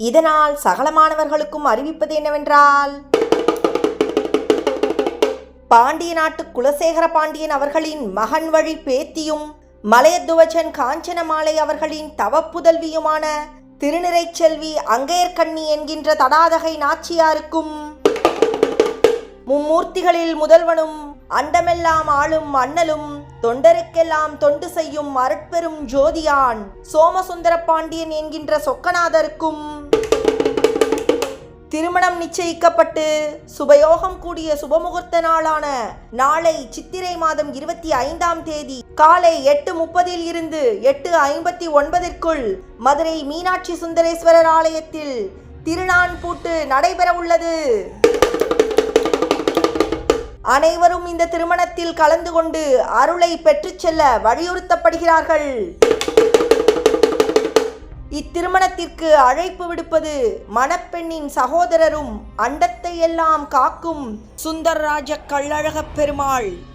இதனால் சகல மாணவர்களுக்கும் அறிவிப்பது என்னவென்றால் பாண்டிய நாட்டு குலசேகர பாண்டியன் அவர்களின் மகன் வழி பேத்தியும் மலையத்துவச்சன் காஞ்சனமாலை அவர்களின் தவப்புதல்வியுமான திருநிறைச்செல்வி அங்கையர்கண்ணி என்கின்ற தடாதகை நாச்சியாருக்கும் மும்மூர்த்திகளில் முதல்வனும் அண்டமெல்லாம் ஆளும் அண்ணலும் தொண்டருக்கெல்லாம் தொண்டு செய்யும் அருட்பெரும் ஜோதியான் சோமசுந்தர பாண்டியன் என்கின்ற சொக்கநாதருக்கும் திருமணம் நிச்சயிக்கப்பட்டு சுபயோகம் கூடிய சுபமுகூர்த்த நாளான நாளை சித்திரை மாதம் இருபத்தி ஐந்தாம் தேதி காலை எட்டு முப்பதில் இருந்து எட்டு ஐம்பத்தி ஒன்பதிற்குள் மதுரை மீனாட்சி சுந்தரேஸ்வரர் ஆலயத்தில் திருநான் பூட்டு நடைபெற உள்ளது அனைவரும் இந்த திருமணத்தில் கலந்து கொண்டு அருளை பெற்றுச் செல்ல வலியுறுத்தப்படுகிறார்கள். இத்திருமணத்திற்கு அழைப்பு விடுப்பது மணப்பெண்ணின் சகோதரரும் அண்டத்தை எல்லாம் காக்கும் சுந்தரராஜ கள்ளழகப் பெருமாள்.